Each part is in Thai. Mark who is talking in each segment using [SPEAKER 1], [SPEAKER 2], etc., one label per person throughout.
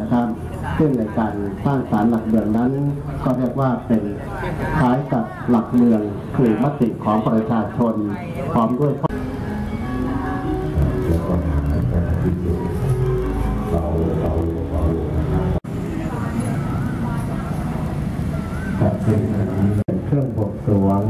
[SPEAKER 1] นะครับ ซึ่งในการสร้างศาลหลักเมืองนั้น ก็เรียกว่าเป็นคล้ายกับหลักเมืองคือมติของประชาชนพร้อมด้วย
[SPEAKER 2] แล้วก็หาการที่อยู่เบาเบาเบาครับเป็นอันนี้
[SPEAKER 1] เป็นเครื่องบวงสวง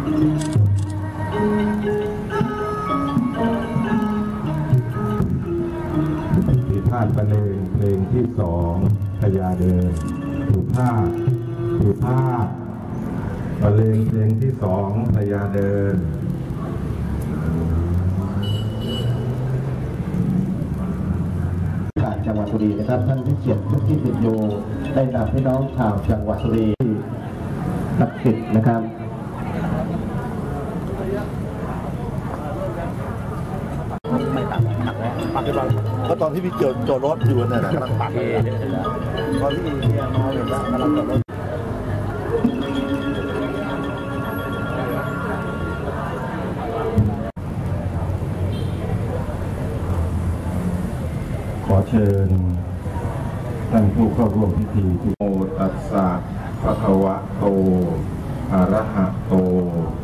[SPEAKER 2] มีพาดประเลงเพลงที่สองพญาเดินถูกพาดถูกพาดประเลงเพลงที่สองพญาเดิน
[SPEAKER 1] จังหวัดสุรีนะครับท่านที่เกียรติทุกที่ติดอยู่ได้นำพี่น้องชาวจังหวัดสุรีศักดิ์สิทธิ์นะครับ
[SPEAKER 3] ก็ตอนที่พี่เจอจอดรถอยู่เนี่ยนะกำลังปักเลยนะตอนที่เนี่ยมาเห็นแล้วกำลังจอดรถ
[SPEAKER 2] ขอเชิญท่านผู้เข้าร่วมพิธีที่โมตัสสะภะคะวะโตอะระหะโต